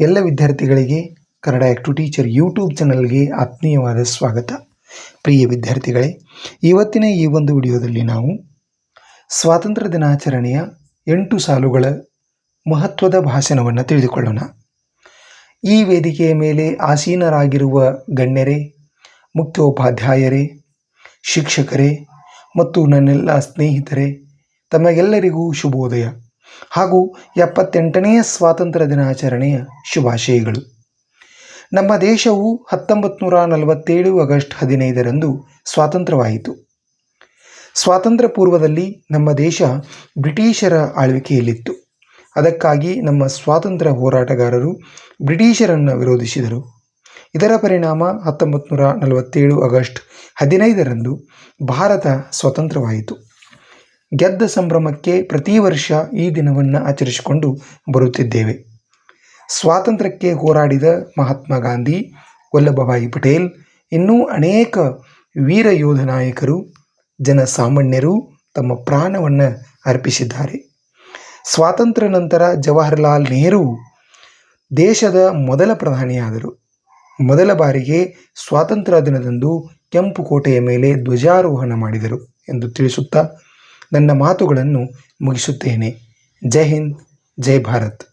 ಎಲ್ಲ ವಿದ್ಯಾರ್ಥಿಗಳಿಗೆ Kannada act teacher YouTube ಚಾನಲ್ಗೆ ಆತ್ಮೀಯವಾದ ಸ್ವಾಗತ. ಪ್ರಿಯ ವಿದ್ಯಾರ್ಥಿಗಳೇ, ಇವತ್ತಿನ ಈ ಒಂದು ವಿಡಿಯೋದಲ್ಲಿ ನಾವು ಸ್ವಾತಂತ್ರ್ಯ ದಿನಾಚರಣೆಯ ಎಂಟು ಸಾಲುಗಳ ಮಹತ್ವದ ಭಾಷಣವನ್ನು ತಿಳಿದುಕೊಳ್ಳೋಣ. ಈ ವೇದಿಕೆಯ ಮೇಲೆ ಆಸೀನರಾಗಿರುವ ಗಣ್ಯರೇ, ಮುಖ್ಯೋಪಾಧ್ಯಾಯರೇ, ಶಿಕ್ಷಕರೇ ಮತ್ತು ನನ್ನೆಲ್ಲ ಸ್ನೇಹಿತರೇ, ತಮಗೆಲ್ಲರಿಗೂ ಶುಭೋದಯ. ಹಾಗೂ ಎಪ್ಪತ್ತೆಂಟನೆಯ ಸ್ವಾತಂತ್ರ್ಯ ದಿನಾಚರಣೆಯ ಶುಭಾಶಯಗಳು. ನಮ್ಮ ದೇಶವು ಹತ್ತೊಂಬತ್ತು ನೂರ ನಲವತ್ತೇಳು ಆಗಸ್ಟ್ ಹದಿನೈದರಂದು ಸ್ವಾತಂತ್ರ್ಯವಾಯಿತು. ಸ್ವಾತಂತ್ರ್ಯ ಪೂರ್ವದಲ್ಲಿ ನಮ್ಮ ದೇಶ ಬ್ರಿಟಿಷರ ಆಳ್ವಿಕೆಯಲ್ಲಿತ್ತು. ಅದಕ್ಕಾಗಿ ನಮ್ಮ ಸ್ವಾತಂತ್ರ್ಯ ಹೋರಾಟಗಾರರು ಬ್ರಿಟಿಷರನ್ನು ವಿರೋಧಿಸಿದರು. ಇದರ ಪರಿಣಾಮ ಹತ್ತೊಂಬತ್ತು ನೂರ ನಲವತ್ತೇಳು ಆಗಸ್ಟ್ ಹದಿನೈದರಂದು ಭಾರತ ಸ್ವತಂತ್ರವಾಯಿತು. ಗೆದ್ದ ಸಂಭ್ರಮಕ್ಕೆ ಪ್ರತಿ ವರ್ಷ ಈ ದಿನವನ್ನು ಆಚರಿಸಿಕೊಂಡು ಬರುತ್ತಿದ್ದೇವೆ. ಸ್ವಾತಂತ್ರ್ಯಕ್ಕೆ ಹೋರಾಡಿದ ಮಹಾತ್ಮ ಗಾಂಧಿ, ವಲ್ಲಭಭಾಯಿ ಪಟೇಲ್, ಇನ್ನೂ ಅನೇಕ ವೀರ ಯೋಧ ನಾಯಕರು ಜನಸಾಮಾನ್ಯರು ತಮ್ಮ ಪ್ರಾಣವನ್ನು ಅರ್ಪಿಸಿದ್ದಾರೆ. ಸ್ವಾತಂತ್ರ್ಯ ನಂತರ ಜವಾಹರ್ಲಾಲ್ ನೆಹರು ದೇಶದ ಮೊದಲ ಪ್ರಧಾನಿಯಾದರು. ಮೊದಲ ಬಾರಿಗೆ ಸ್ವಾತಂತ್ರ್ಯ ದಿನದಂದು ಕೆಂಪು ಕೋಟೆಯ ಮೇಲೆ ಧ್ವಜಾರೋಹಣ ಮಾಡಿದರು ಎಂದು ತಿಳಿಸುತ್ತಾ ನನ್ನ ಮಾತುಗಳನ್ನು ಮುಗಿಸುತ್ತೇನೆ. ಜೈ ಹಿಂದ್ ಜೈ ಭಾರತ್.